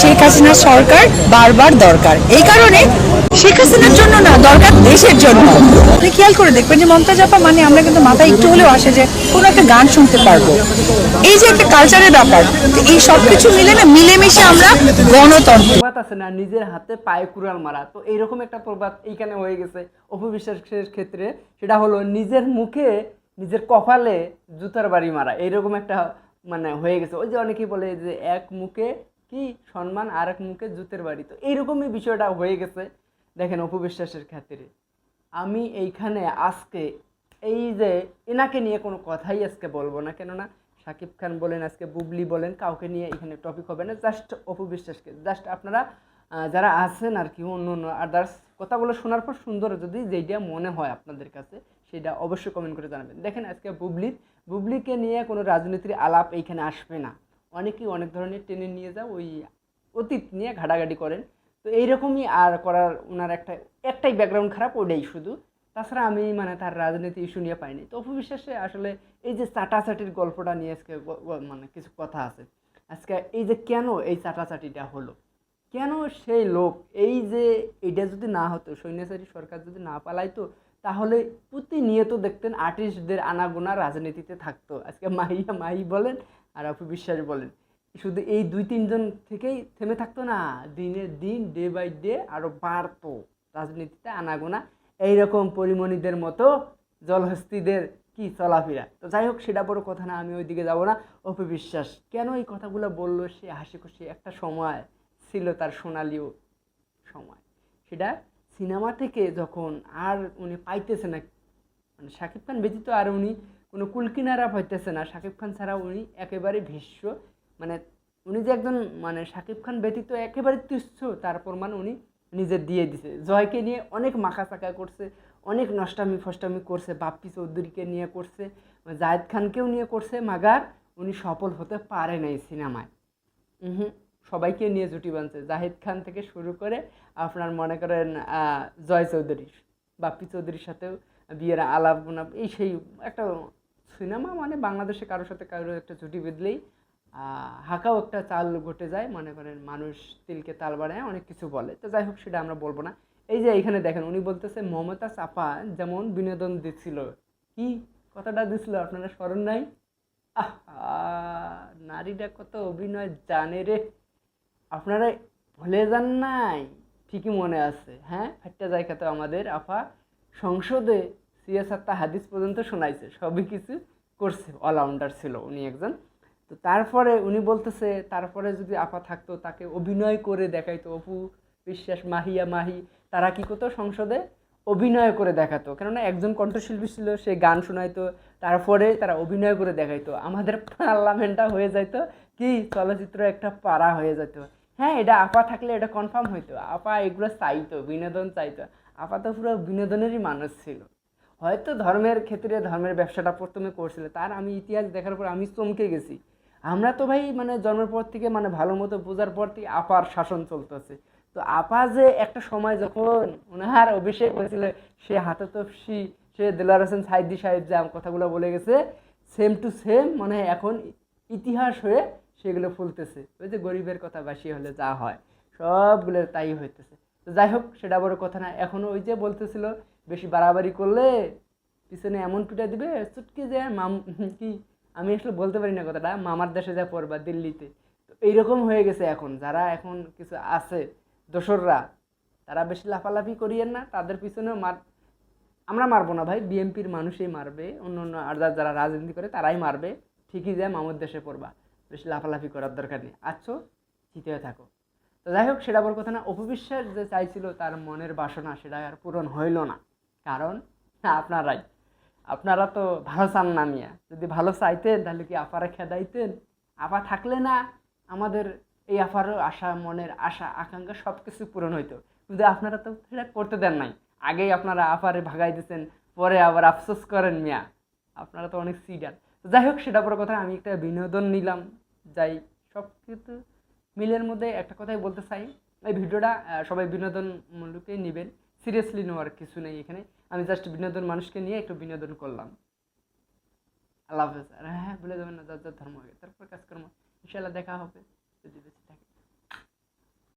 শেখ হাসিনা সরকার বারবার দরকার। এই কারণে শেখ হাসিনার জন্য না, দরকার দেশের জন্য। আপনি খেয়াল করে দেখবেন যে মমতাজ আপা মানে আমরা কিন্তু মাথায় একটু হলেও আসে যে কোনো একটা গান শুনতে পারব। এই যে একটা কালচারের ব্যাপার এই সব কিছু মিলে না, মিলেমিশে আমরা গণতন্ত্র। আছে না, নিজের হাতে পায়ে কুড়াল মারা। তো এইরকম একটা প্রবাদ এইখানে হয়ে গেছে অপবিশ্বাসের ক্ষেত্রে। সেটা হলো নিজের মুখে নিজের কপালে জুতার বাড়ি মারা। এইরকম একটা মানে হয়ে গেছে। ওই যে অনেকেই বলে যে এক মুখে কি সম্মান আর এক মুখে জুতের বাড়ি। তো এইরকমই বিষয়টা হয়ে গেছে, দেখেন অপবিশ্বাসের ক্ষেত্রে আমি এইখানে আজকে এই যে এনাকে নিয়ে কোনো কথাই আজকে বলব না, কেননা সাকিব খান বলেন, আজকে বুবলি বলেন, কাউকে নিয়ে এখানে টপিক হবে না জাস্ট অপবিশ্বাসকে জাস্ট আপনারা যারা আছেন আর কি, অন্য অন্য আদার্স কথাগুলো শোনার পর সুন্দর যদি যেটা মনে হয় আপনাদের কাছে, সেটা অবশ্যই কমেন্ট করে জানাবেন। দেখেন আজকে বুবলি, বুবলিকে নিয়ে কোনো রাজনীতির আলাপ এইখানে আসবে না। অনেকেই অনেক ধরনের টেনে নিয়ে যাও, ওই অতীত নিয়ে ঘাটাঘাটি করেন। তো এইরকমই আর করার ওনার একটা, একটাই ব্যাকগ্রাউন্ড খারাপ ওটাই শুধু। তাছাড়া আমি মানে তার রাজনীতি ইস্যু নিয়ে পাইনি। তো অপু বিশ্বাসে আসলে এই যে চাটাচাটির গল্পটা নিয়ে আজকে মানে কিছু কথা আছে। আজকে এই যে কেন এই চাটাচাটিটা হলো? কেন সেই লোক? এই যে এটা যদি না হতো সৈন্যচারী সরকার যদি না পালাইতো তাহলে প্রতিনিয়ত দেখতেন আর্টিস্টদের আনাগোনা রাজনীতিতে থাকতো। আজকে মাহিয়া মাহি বলেন আর অপু বিশ্বাস বলেন। শুধু এই দুই তিনজন থেকেই থেমে থাকতো না দিনের দিন ডে বাই ডে আরও বাড়তো রাজনীতিতে আনাগোনা। এইরকম পরিমণিদের মতো জলহস্তিদের কি চলাফেরা? তো যাই হোক, সেটা বড় কথা না, আমি ওইদিকে যাব না। অপু বিশ্বাস, কেন এই কথাগুলো বলল? সে হাসি খুশি একটা সময় ছিল তার সোনালিও সময়। সেটা সিনেমা থেকে যখন আর উনি পাইতেছে না মানে শাকিব খান ব্যতীত আর উনি কোনো কুলকিনারা পাইতেছে না, শাকিব খান ছাড়া উনি একেবারে ভীষ্ম। মানে উনি যে একজন মানে শাকিব খান ব্যতীত একেবারে তুচ্ছ, তার প্রমাণ উনি নিজে দিয়ে দিছে। জয়কে নিয়ে অনেক মাখা চাকা করছে, অনেক নষ্টামি ফষ্টামি করছে, বাপ্পি চৌধুরীকে নিয়ে করছে, জায়েদ খানকেও নিয়ে করছে, মাগার উনি সফল হতে পারে নাই সিনেমায়। হুম। সবাইকে নিয়ে জুটি বানছে জাহিদ খান থেকে শুরু করে আপনার মনে করেন জয় চৌধুরী বাপ্পি চৌধুরীর সাথেও বিয়ের আলাপ গুনাপ, এই সেই একটা সিনেমা মানে বাংলাদেশে কারোর সাথে কারোর একটা জুটি বেঁধলেই হাঁকাও একটা চাল ঘটে যায়, মনে করেন মানুষ তিলকে তাল বাড়ায়, অনেক কিছু বলে। তো যাই হোক, সেটা আমরা বলব না। এই যে এখানে দেখেন, উনি বলতেছে, মমতা চাপা যেমন বিনোদন দিচ্ছিল। কি কথাটা দিছিল আপনারা স্মরণ নাই? আহ নারীরা কত অভিনয় জানে রে। আপনারা ভুলে যান নাই, ঠিকই মনে আছে হ্যাঁ? ফাটটা জায়গা তো আমাদের আফা সংসদে সিয়াসাত্তা হাদিস পর্যন্ত শোনাইছে, সবই কিছু করছে অলরাউন্ডার ছিল উনি একজন। তো তারপরে উনি বলতেছে, তারপরে যদি আপা থাকতো, তাকে অভিনয় করে দেখাইতো, অপু বিশ্বাস, মাহিয়া, মাহি, তারা কি করতো সংসদে? অভিনয় করে দেখাতো, কেননা একজন কণ্ঠশিল্পী ছিল, সে গান শোনাইতো, তারপরে তারা অভিনয় করে দেখাইতো। আমাদের পার্লামেন্টটা হয়ে যাইতো, কি? চলচ্চিত্র একটা পাড়া হয়ে যেত হ্যাঁ এটা আপা থাকলে এটা কনফার্ম হইতো। আপা এগুলো চাইতো, বিনোদন চাইতো। আপা তো পুরো বিনোদনেরই মানুষ ছিল। হয়তো ধর্মের ক্ষেত্রে ধর্মের ব্যবসাটা প্রথমে করছিল, তার আমি ইতিহাস দেখার পর আমি চমকে গেছি। আমরা তো ভাই মানে জন্মের পর থেকে মানে ভালো মতো বোঝার পর থেকে আপার শাসন চলতেছে। তো আপা যে একটা সময় যখন ওনার অভিষেক হয়েছিল, সে হাতে তো সি- সে দিলার হোসেন সাইদি সাহেব যে কথাগুলো বলে গেছে সেম টু সেম মানে এখন ইতিহাস হয়ে সেগুলো ফুলতেছে। ওই যে গরিবের কথা বাসি হলে যা হয়, সবগুলো তাই হইতেছে। তো যাই হোক, সেটা বড় কথা না। এখনও ওই যে বলতেছিল, বেশি বাড়াবাড়ি করলে পিছনে এমন পিটা দিবে, চুটকি যে মাম কি? আমি আসলে বলতে পারি না কথাটা। মামার দেশে যা পড়বা, দিল্লিতে। তো এইরকম হয়ে গেছে এখন। যারা এখন কিছু আছে, দোসররা, তারা বেশি লাফালাফি করিয়েন না। তাদের পিছনেও মার, আমরা মারবো না ভাই। বিএনপির মানুষই মারবে। অন্য অন্য আর যারা রাজনীতি করে, তারাই মারবে। ঠিকই যায় মামুর দেশে পড়বা। বেশি লাফালাফি করার দরকার নেই। আচ্ছো জিতে থাকো। তো যাই হোক, সেটা বড় কথা না, অপবিশ্বাস যে চাইছিল তার মনের বাসনা সেটা আর পূরণ হইল না। কারণ, আপনারাই, আপনারা তো ভালো চান না মিয়া। যদি ভালো চাইতেন, তাহলে কি আপারা খেদাইতেন? আপা থাকলে না আমাদের এই আপারও আশা, মনের আশা, আকাঙ্ক্ষা সব কিছু পূরণ হইতো। কিন্তু আপনারা তো সেটা করতে দেন নাই। আগেই আপনারা আপারে ভাগাই দিয়েছেন পরে আবার আফসোস করেন মিয়া। আপনারা তো অনেক সিডার। যাই হোক, সেটা বড় কথা, আমি একটা বিনোদন নিলাম। যাই, সব কিছু মিলের মধ্যে একটা কথাই বলতে চাই। এই ভিডিওটা সবাই বিনোদন মূলকে নেবেন। সিরিয়াসলি নেওয়ার কিছু নেই এখানে। আমি জাস্ট বিনোদন মানুষকে নিয়ে একটু বিনোদন করলাম। আল্লাহ হাফেজ। আর হ্যাঁ ভুলে যাবেন না, যার যার ধর্ম তারপর কাজকর্ম। ইনশাল্লাহ দেখা হবে। যদি বেঁচে থাকে